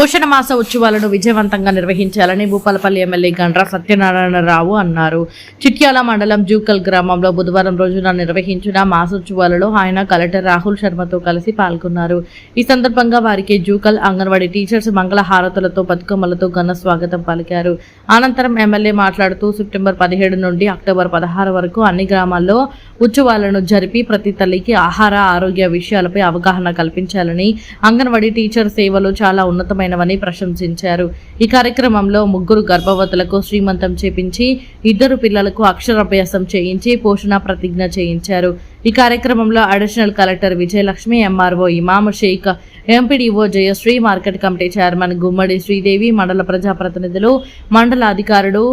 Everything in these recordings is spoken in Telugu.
పోషణ మాస ఉత్సవాలను విజయవంతంగా నిర్వహించాలని భూపాలపల్లి ఎమ్మెల్యే గండ్ర సత్యనారాయణరావు అన్నారు. చిట్యాల మండలం జూకల్ గ్రామంలో బుధవారం రోజున నిర్వహించిన మాసోత్సవాలలో ఆయన కలెక్టర్ రాహుల్ శర్మతో కలిసి పాల్గొన్నారు. ఈ సందర్భంగా వారికి జూకల్ అంగన్వాడీ టీచర్స్ మంగళ హారతులతో బతుకమ్మలతో ఘన స్వాగతం పలికారు. అనంతరం ఎమ్మెల్యే మాట్లాడుతూ సెప్టెంబర్ పదిహేడు నుండి అక్టోబర్ పదహారు వరకు అన్ని గ్రామాల్లో ఉత్సవాలను జరిపి ప్రతి తల్లికి ఆహార ఆరోగ్య విషయాలపై అవగాహన కల్పించాలని అంగన్వాడీ టీచర్ సేవలు చాలా ఉన్నతమైన ఉన్నతమైనవని ప్రశంసించారు. ఈ కార్యక్రమంలో ముగ్గురు గర్భవతులకు శ్రీమంతం చేపించి ఇద్దరు పిల్లలకు అక్షరాభ్యాసం చేయించి పోషణ ప్రతిజ్ఞ చేయించారు. ఈ కార్యక్రమంలో additional collector Vijayalakshmi MRO Imam Sheikh MPDO Jayasree market committee chairman Gummadi Sridevi మండల ప్రజాప్రతినిధులు మండల అధికారులు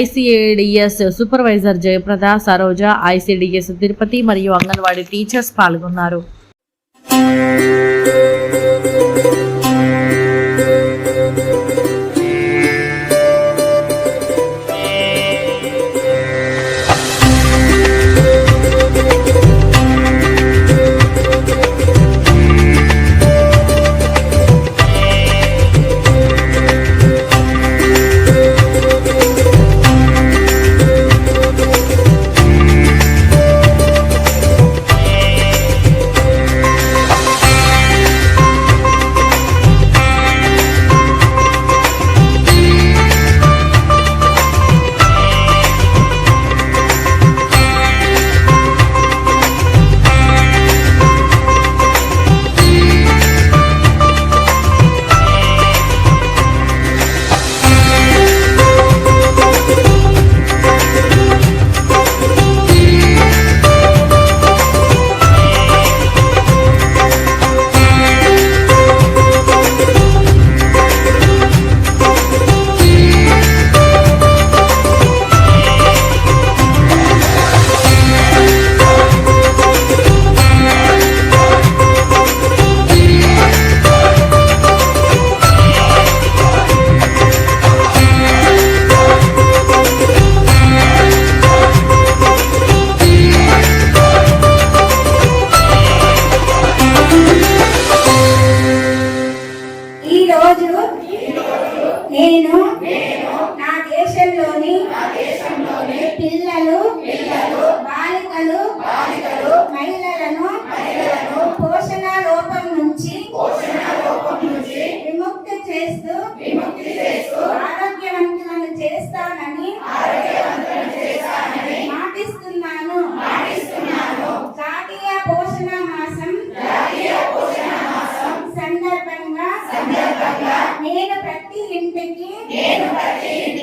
ICDS supervisor Jayaprada Saroja ICDS Tirupati మరియు అంగన్వాడీ టీచర్స్ పాల్గొన్నారు. ಬಟ್ಟಿ ಎಂಟಕ್ಕೆ ಏನು ಬಟ್ಟಿ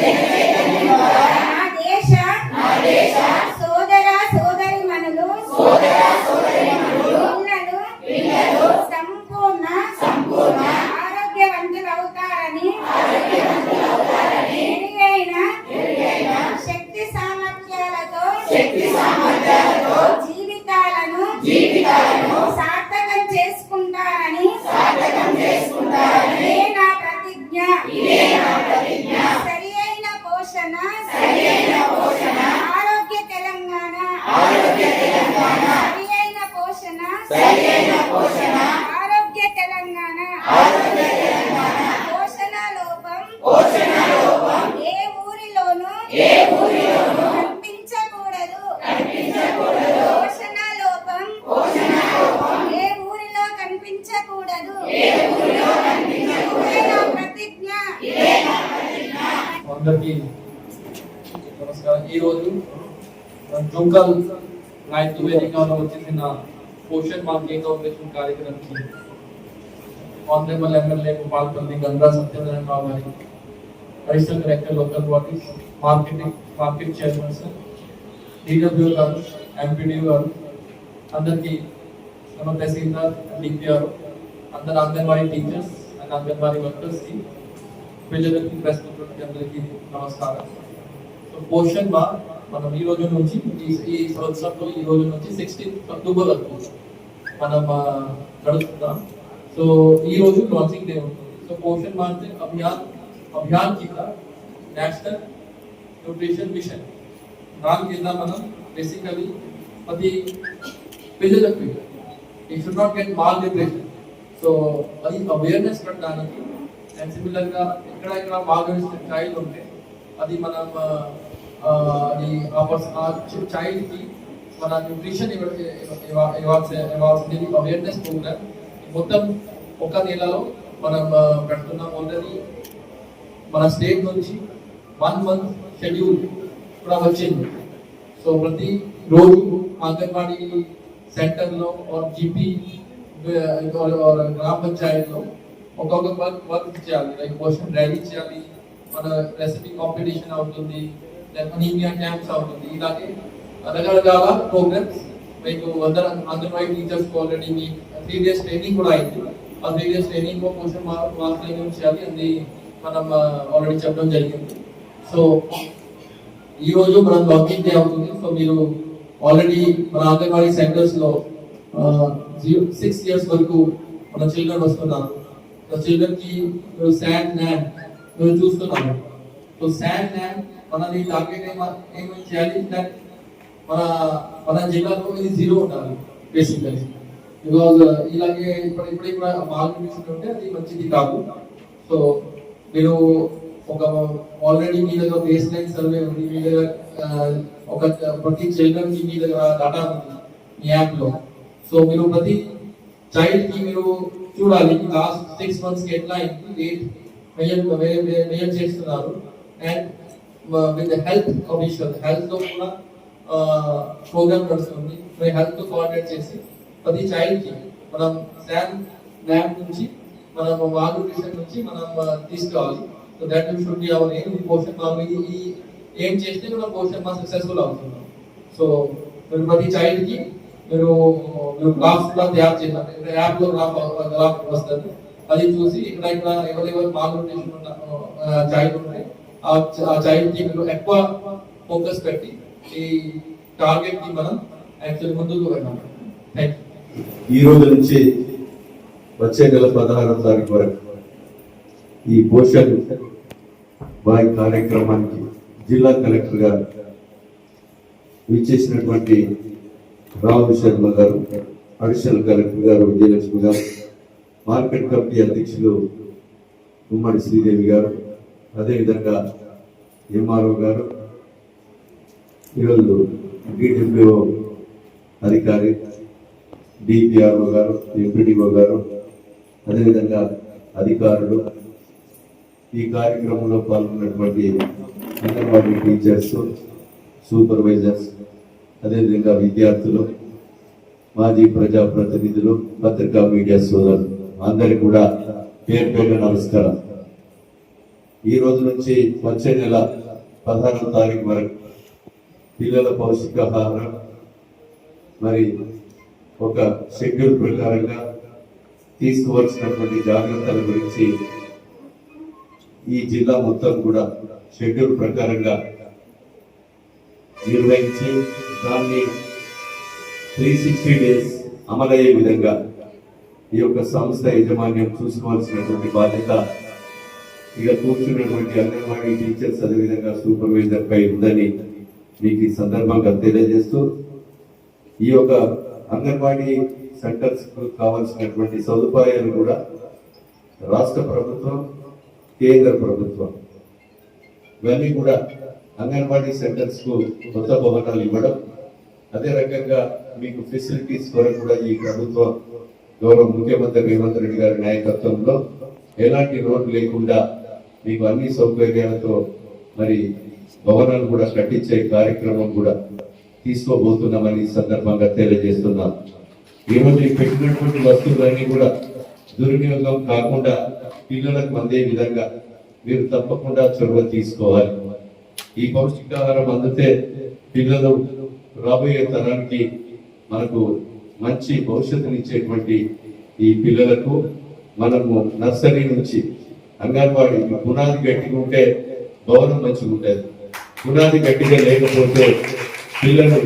Yeah. Local life ninth very और अनुमति ना पोषण माफिया का उद्घाटन कार्यक्रम किए ऑनरेबल एमएलए गोपाल पल्ली गंगा सत्यनारायण राव भाई additional director local bodies marketing market chairman chairperson DW का एमपीडी और अंदर की गारू ఎంపీడీ గారు और మన తహసీల్దార్ డిపిఆర్ అందరు anganwadi teachers and press conference के अंदर की नमस्कार तो पोषण మా మనం ఈ రోజు నుంచి ఈ ఈ సంవత్సరంలో ఈ రోజు నుంచి సిక్స్టీన్త్ అక్టోబర్ వరకు మనం ఆ, నడుస్తున్నాం. సో ఈ రోజు లాంచింగ్ డే ఉంటుంది. సో పోషన్ మా అంటే అభియాన్ అభియాన్ కింద నేషనల్ న్యూట్రిషన్ మిషన్ దాని కింద మనం బేసికలీ ప్రతి పిల్లలకి ఈ should not get malnutrition so అది అవేర్నెస్ పెట్టడానికి అండ్ సిమిలర్గా ఎక్కడ ఎక్కడ మాల్ న్యూట్రిషన్ చైల్డ్ ఉంటే అది మనం ఆ, పర్సన్ ఆ చైల్డ్కి మన న్యూట్రిషన్ ఇవ్వాల్సిన అవేర్నెస్ ప్రోగ్రామ్ మొత్తం ఒక నెలలో మనం పెడుతున్నాం ఆల్రెడీ మన స్టేట్ నుంచి వన్ మంత్ షెడ్యూల్ కూడా వచ్చింది. సో ప్రతి రోజు అంగన్వాడీ సెంటర్లో ఆర్ జీపీ గ్రామ పంచాయతీలో ఒక్కొక్క వర్క్ వర్క్ చేయాలి లైక్ పోషన్ డ్రైవింగ్ చేయాలి మన రెసిపీ కాంపిటీషన్ అవుతుంది. అనీమియా క్యాంప్స్ అవుతుంది ఇలాగే రకరకాల ప్రోగ్రామ్స్ మీకు అందరు అంగన్వాడీ టీచర్స్ ఆల్రెడీ మీ త్రీ డేస్ ట్రైనింగ్ కూడా అయింది ఆ త్రీ డేస్ ట్రైనింగ్లో పోషన్ మార్క్ ట్రైనింగ్ చేయాలి అది మనం ఆల్రెడీ చెప్పడం జరిగింది సో ఈ రోజు మనం లాంచింగ్ డే అవుతుంది సో మీరు ఆల్రెడీ మన అంగన్వాడీ సెంటర్స్లో సిక్స్ ఇయర్స్ వరకు మన చిల్డ్రన్ వస్తున్నారు. చిల్డ్రన్కి శాండ్ ల్యాండ్ మీరు చూస్తున్నారు. సో శాండ్ ల్యాండ్ మనది టార్గెట్ ఏమేమి చేయాలి మన మన జిల్లాలో ఇది జీరో ఉండాలి బేసికలీ బికాజ్ ఇలాగే ఇప్పుడు ఇప్పుడు ఇప్పుడు మాల్ ఉంటే అది మంచిది కాదు. సో మీరు ఒక ఆల్రెడీ మీ దగ్గర బేస్ లైన్ సర్వే ఉంది. మీ దగ్గర ఒక ప్రతి చిల్డ్రన్కి మీ దగ్గర డేటా ఉంది మీ యాప్లో. సో మీరు ప్రతి చైల్డ్కి మీరు చూడాలి. లాస్ట్ సిక్స్ మంత్స్కి ఎట్లా అయింది రేట్ మెజర్ మెజర్ చేస్తున్నారు? And with health commission health కూడా ప్రోగ్రామ్ నడుస్తుంది. మరి హెల్త్ కోఆర్డినేట్ చేసి ప్రతి చైల్డ్కి మనం శాన్ ల్యాబ్ నుంచి మనం మాల్న్యూట్రిషన్ నుంచి మనం తీసుకోవాలి. So that should be our aim Poshan Maah ఈ ఏం చేస్తే మనం పోషన్ మా సక్సెస్ఫుల్ అవుతున్నాం సో మీరు ప్రతి చైల్డ్కి మీరు మీరు గ్రాఫ్స్ కూడా తయారు చేయాలి. యాప్లో గ్రాఫ్ గ్రాఫ్ వస్తుంది. అది చూసి ఇక్కడ ఇక్కడ ఎవరెవరు మాల్న్యూట్రిషన్ ఉన్న చైల్డ్ ఉన్నాయి ఆ చైల్డ్కి లో ఎక్కువ ఫోకస్ పెట్టి ఈ టార్గెట్ని మనం యాక్చువల్ ముందుకు వెళ్ళాలి ఈ రోజు నుంచి వచ్చే నెల పదహారవ తారీఖు వరకు ఈ పోషణ బాయ్ కార్యక్రమానికి జిల్లా కలెక్టర్ గారు విచ్చేసినటువంటి రాహుల్ శర్మ గారు అడిషనల్ కలెక్టర్ గారు విజయలక్ష్మి గారు మార్కెట్ కమిటీ అధ్యక్షులు ఉమ్మడి శ్రీదేవి గారు అదేవిధంగా ఎంఆర్ఓ గారు ఈరోజు డిడబ్ల్యూఓ అధికారి డిపిఆర్ఓ గారు ఎంపీడీఓ గారు అదేవిధంగా అధికారులు ఈ కార్యక్రమంలో పాల్గొన్నటువంటి అంగన్వాడీ టీచర్స్ సూపర్వైజర్స్ అదేవిధంగా విద్యార్థులు మాజీ ప్రజాప్రతినిధులు పత్రికా మీడియా సోదరులు అందరికీ కూడా పేరు పేరు నమస్కారం. ఈ రోజు నుంచి వచ్చే నెల పదహారవ తారీఖు వరకు పిల్లల పౌష్టికాహారం మరి ఒక షెడ్యూల్ ప్రకారంగా తీసుకోవాల్సినటువంటి జాగ్రత్తల గురించి ఈ జిల్లా మొత్తం కూడా షెడ్యూల్ ప్రకారంగా నిర్వహించి దాన్ని త్రీ సిక్స్టీ డేస్ అమలయ్యే విధంగా ఈ యొక్క సంస్థ యాజమాన్యం చూసుకోవాల్సినటువంటి బాధ్యత ఇక కూర్చున్నటువంటి అంగన్వాడీ టీచర్స్ అదేవిధంగా సూపర్వైజర్ పై ఉందని మీకు ఈ సందర్భంగా తెలియజేస్తూ ఈ యొక్క అంగన్వాడీ సెంటర్స్ కావాల్సినటువంటి సదుపాయాలు కూడా రాష్ట్ర ప్రభుత్వం కేంద్ర ప్రభుత్వం ఇవన్నీ కూడా అంగన్వాడీ సెంటర్స్కు కొత్త భవనాలు ఇవ్వడం అదే రకంగా మీకు ఫెసిలిటీస్ కొరకు కూడా ఈ ప్రభుత్వం గౌరవ ముఖ్యమంత్రి రేవంత్ రెడ్డి గారి నాయకత్వంలో ఎలాంటి లోన్ లేకుండా మీకు అన్ని సౌకర్యాలతో మరి భవనాలు కూడా కట్టించే కార్యక్రమం కూడా తీసుకోబోతున్నామని ఈ సందర్భంగా తెలియజేస్తున్నాం. ఈరోజు పెట్టినటువంటి వస్తువులన్నీ కూడా దుర్వినియోగం కాకుండా పిల్లలకు అందే విధంగా మీరు తప్పకుండా చొరవ తీసుకోవాలి. ఈ పౌష్టికాహారం అందితే పిల్లలు రాబోయే తరానికి మనకు మంచి భవిష్యత్తునిచ్చేటువంటి ఈ పిల్లలకు మనము నర్సరీ నుంచి అంగన్వాడీ పునాది గట్టిగా ఉంటే భవనం మంచిగా ఉంటుంది. పునాది గట్టిగా లేకపోతే పిల్లలు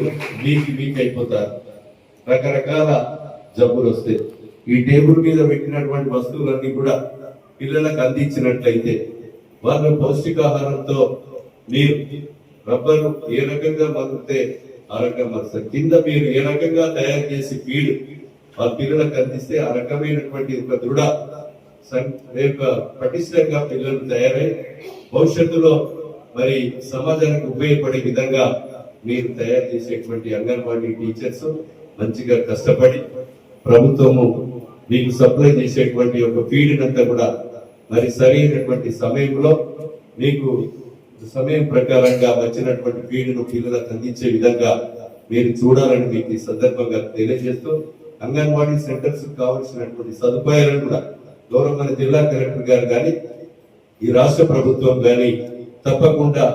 వీక్ వీక్ అయిపోతారు. రకరకాల జబ్బులు వస్తాయి. ఈ టేబుల్ మీద పెట్టినటువంటి వస్తువులన్నీ కూడా పిల్లలకు అందించినట్లయితే వాళ్ళ పౌష్టికాహారంతో మీరు రబ్బరు ఏ రకంగా మరితే ఆ రకంగా మరుస్తారు. కింద మీరు ఏ రకంగా తయారు చేసి ఫీడ్ ఆ పిల్లలకు అందిస్తే ఆ రకమైనటువంటి ఒక దృఢ యొక్క పటిష్టంగా పిల్లలు తయారై భవిష్యత్తులో మరి సమాజానికి ఉపయోగపడే విధంగా మీరు తయారు చేసేటువంటి అంగన్వాడీ టీచర్స్ మంచిగా కష్టపడి ప్రభుత్వము మీకు సప్లై చేసేటువంటి ఒక ఫీడ్ అంతా కూడా మరి సరైనటువంటి సమయంలో మీకు సమయం ప్రకారంగా వచ్చినటువంటి ఫీడ్ను పిల్లలకు అందించే విధంగా మీరు చూడాలని మీకు ఈ సందర్భంగా తెలియజేస్తూ అంగన్వాడీ సెంటర్స్ కావలసినటువంటి సదుపాయాలను కూడా గౌరవ మన జిల్లా కలెక్టర్ గారు కానీ ఈ రాష్ట్ర ప్రభుత్వం కానీ తప్పకుండా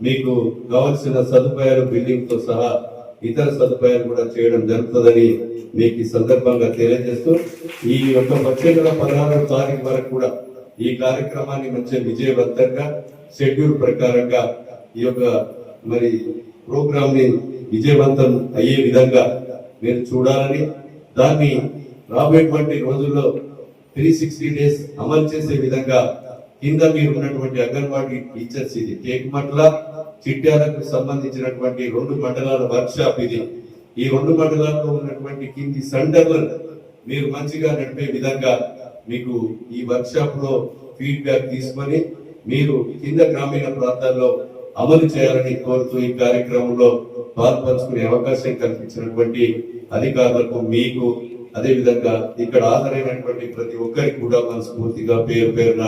మీకు కావలసిన సదుపాయాలు బిల్డింగ్తో సహా ఇతర సదుపాయాలు కూడా చేయడం జరుగుతుందని మీకు ఈ సందర్భంగా తెలియజేస్తూ ఈ యొక్క వచ్చే నెల పదహారవ తారీఖు వరకు కూడా ఈ కార్యక్రమాన్ని మంచి విజయవంతంగా షెడ్యూల్ ప్రకారంగా ఈ యొక్క మరి ప్రోగ్రామ్ని విజయవంతం అయ్యే విధంగా మీరు చూడాలని దాన్ని రాబోయేటువంటి రోజుల్లో త్రీ సిక్స్టీ డేస్ అమలు చేసే విధంగా కింద మీరు ఉన్నటువంటి అంగన్వాడీ టీచర్స్ ఇది. కేక్మట్ల చిట్యాలకు సంబంధించినటువంటి రెండు మండలాల వర్క్ షాప్ ఇది. ఈ రెండు మండలాల్లో ఉన్నటువంటి కింది సెంటర్లను మీరు మంచిగా నడిపే విధంగా మీకు ఈ వర్క్ షాప్లో ఫీడ్బ్యాక్ తీసుకొని మీరు కింద గ్రామీణ ప్రాంతాల్లో అమలు చేయాలని కోరుతూ ఈ కార్యక్రమంలో పాల్పంచుకునే అవకాశం కల్పించినటువంటి అధికారులకు మీకు అదే విధంగా ఇక్కడ హాజరైనటువంటి ప్రతి ఒక్కరికి కూడా మనస్ఫూర్తిగా పేరు పేరున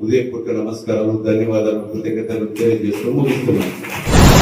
ఉదయపూర్వక నమస్కారాలు ధన్యవాదాలు కృతజ్ఞతలు తెలియజేస్తూ ముగిస్తున్నాను.